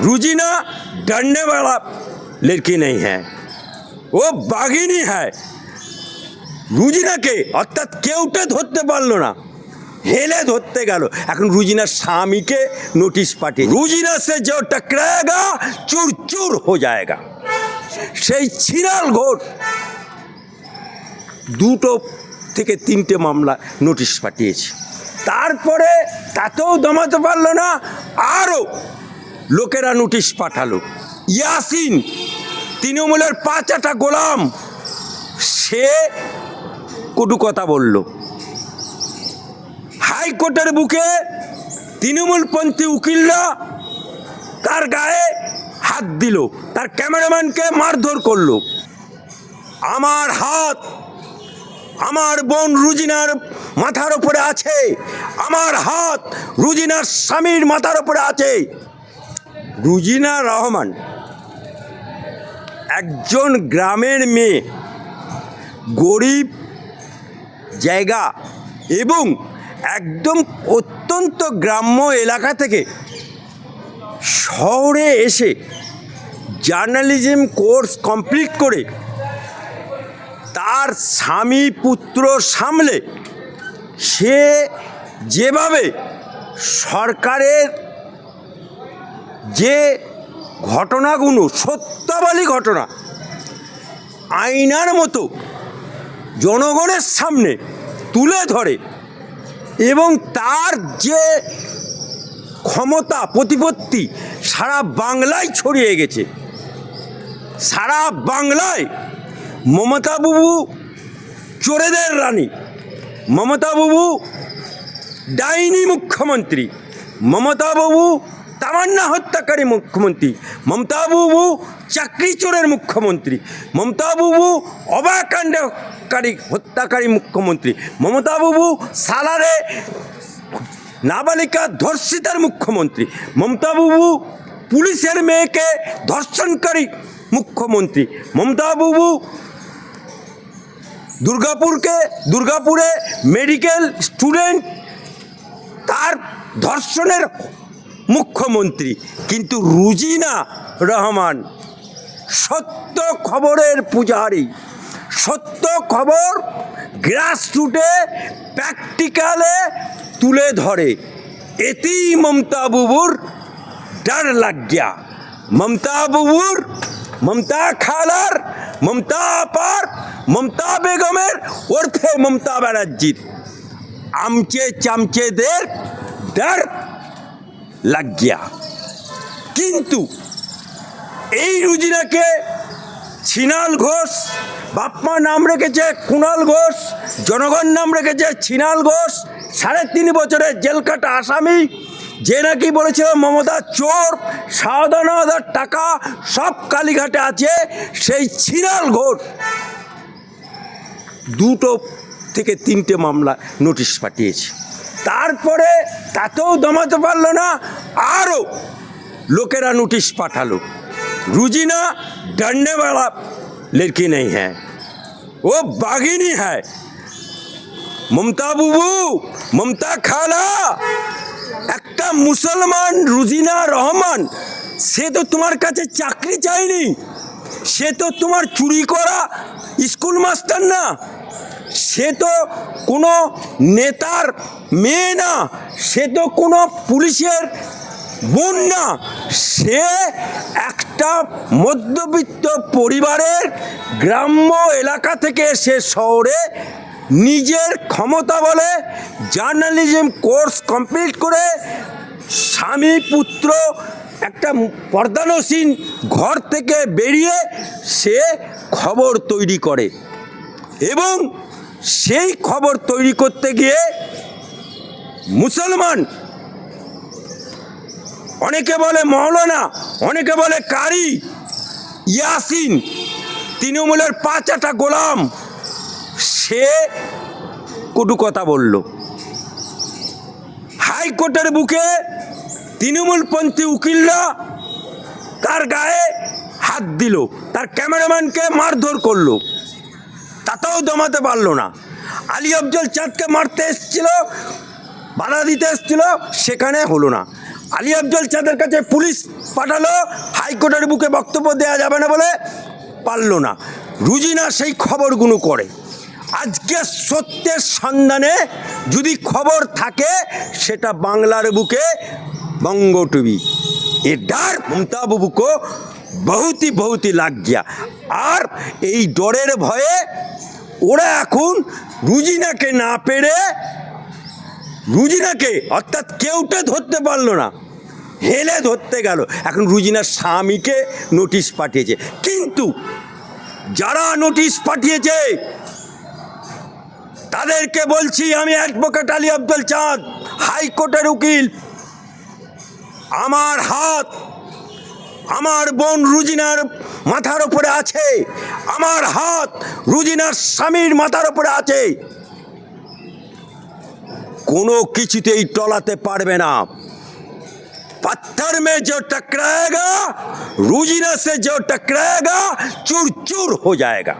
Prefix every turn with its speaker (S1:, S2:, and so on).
S1: रुजीना डरने वाला लड़की नहीं है। ও বাঘিনী হ্যায় রুজিনাকে অর্থাৎ কেউটা ধরতে পারল না হেলে ধরতে গেল এখন রুজিনার স্বামীকে নোটিশ পাঠিয়ে রুজিনা সে যে টকরায়গা চুর হো যায়গা সেই ছিনাল ঘোট দুটো থেকে তিনটে মামলা নোটিশ পাঠিয়েছে তারপরে তাতেও দমাতে পারল না আরও লোকেরা নোটিশ পাঠালো। ইয়াসিন, তৃণমূলের পাঁচাটা গোলাম, সে কটু কথা বলল। হাইকোর্টের বুকে তৃণমূলপন্থী উকিলরা তার গায়ে হাত দিল, তার ক্যামেরাম্যানকে মারধর করল। আমার হাত, আমার বোন রুজিনার মাথার উপরে আছে, আমার হাত রুজিনার স্বামীর মাথার উপরে আছে। রুজিনা রহমান, একজন গ্রামের মেয়ে, গরিব জায়গা এবং একদম অত্যন্ত গ্রাম্য এলাকা থেকে শহরে এসে জার্নালিজম কোর্স কমপ্লিট করে তার স্বামী পুত্র সামলে সে যেভাবে সরকারের যে ঘটনাগুলো সত্যবালী ঘটনা আয়নার মতো জনগণের সামনে তুলে ধরে এবং তার যে ক্ষমতা, প্রতিপত্তি সারা বাংলায় ছড়িয়ে গেছে। সারা বাংলায় মমতা বাবু চোরেদের রানী মমতা বাবু ডাইনি মুখ্যমন্ত্রী মমতা বাবু তামান্না হত্যাকারী মুখ্যমন্ত্রী। মমতা বাবু চাকরি চোরের মুখ্যমন্ত্রী। মমতা বাবু অবাকাণ্ডকারী হত্যাকারী মুখ্যমন্ত্রী। মমতা বাবু সালারে নাবালিকা ধর্ষিতার মুখ্যমন্ত্রী। মমতা বাবু পুলিশের মেয়েকে ধর্ষণকারী মুখ্যমন্ত্রী। মমতা বাবু দুর্গাপুরকে, দুর্গাপুরে মেডিকেল স্টুডেন্ট তার ধর্ষণের মুখ্যমন্ত্রী। কিন্তু রুজিনা রহমান সত্য খবরের পূজারি। সত্য খবর গ্রাসরুটে প্র্যাকটিক্যালে তুলে ধরে। এতেই মমতা বুবুর ডার লাগ গিয়া মমতা বুবুর, মমতা খালার, মমতা আপার, মমতা বেগমের ওরফে মমতা ব্যানার্জির। আমচে চামচেদের ডর লাগ গিয়া কিন্তু এই রুজিনাকে ছিনাল ঘোষ, বাপমা নাম রেখেছে কুণাল ঘোষ, জনগণ নাম রেখেছে ছিনাল ঘোষ, সাড়ে তিন বছরের জেল কাটা আসামি, যে নাকি বলেছিল মমতা চোর সাবধান হাজার টাকা সব কালীঘাটে আছে, সেই ছিনাল ঘোষ। দুটো থেকে তিনটে মামলা নোটিশ পাঠিয়েছে। তারপরে তাতেও দমাতে পারল না, আরও লোকেরা নোটিশ পাঠালো। রুজিনা ডান্ডেওয়ালা লড়কি নেই হ্যাঁ। ও বাঘিনী হ্যাঁ মমতা বুবু, মমতা খালা, একটা মুসলমান রুজিনা রহমান, সে তো তোমার কাছে চাকরি চায়নি সে তো তোমার চুরি করা স্কুল মাস্টার না, সে তো কোনো নেতার মেয়ে না, সে তো কোনো পুলিশের বোন না। সে একটা মধ্যবিত্ত পরিবারের গ্রাম্য এলাকা থেকে সে শহরে নিজের ক্ষমতা বলে জার্নালিজম কোর্স কমপ্লিট করে স্বামী পুত্র একটা পর্দানসীন ঘর থেকে বেরিয়ে সে খবর তৈরি করে। এবং সেই খবর তৈরি করতে গিয়ে মুসলমান। অনেকে বলে মৌলানা, অনেকে বলে কারি। ইয়াসিন, তৃণমূলের পাঁচাটা গোলাম। সে কটু কথা বলল। হাইকোর্টের বুকে তৃণমূলপন্থী উকিলরা তার গায়ে হাত দিল। তার ক্যামেরাম্যানকে মারধর করল। তাতেও দমাতে পারল না। আলী আফজল চাঁদকে মারতে এসেছিল। বাধা দিতে এসেছিল, সেখানে হলো না। আলী আফজল চাঁদের কাছে পুলিশ পাঠালো, হাইকোর্টের বুকে বক্তব্য দেওয়া যাবে না বলে পারল না। রুজিনা সেই খবরগুলো করে। আজকে সত্যের সন্ধানে যদি খবর থাকে, সেটা বাংলার বুকে বঙ্গ টুবি এ ডার মমতাবাবুকে বহুতই বহুতই লাগিয়া। আর এই ডরের ভয়ে ওরা এখন রুজিনাকে না পেরে রুজিনাকে, অর্থাৎ কেউটা ধরতে পারল না। হেলে ধরতে গেল। এখন রুজিনার স্বামীকে নোটিশ পাঠিয়েছে। কিন্তু যারা নোটিশ পাঠিয়েছে, তাদেরকে বলছি, আমি অ্যাডভোকেট আলী আব্দুল চাঁদ, হাইকোর্টের উকিল। আমার হাত, আমার বোন রুজিনার মাথার উপরে আছে। আমার হাত রুজিনার স্বামীর মাথার উপরে আছে। কোনো কিছুতেই টলাতে পারবে না पत्थर में जो टकराएगा रूजीना से जो टकराएगा चूर चूर हो जाएगा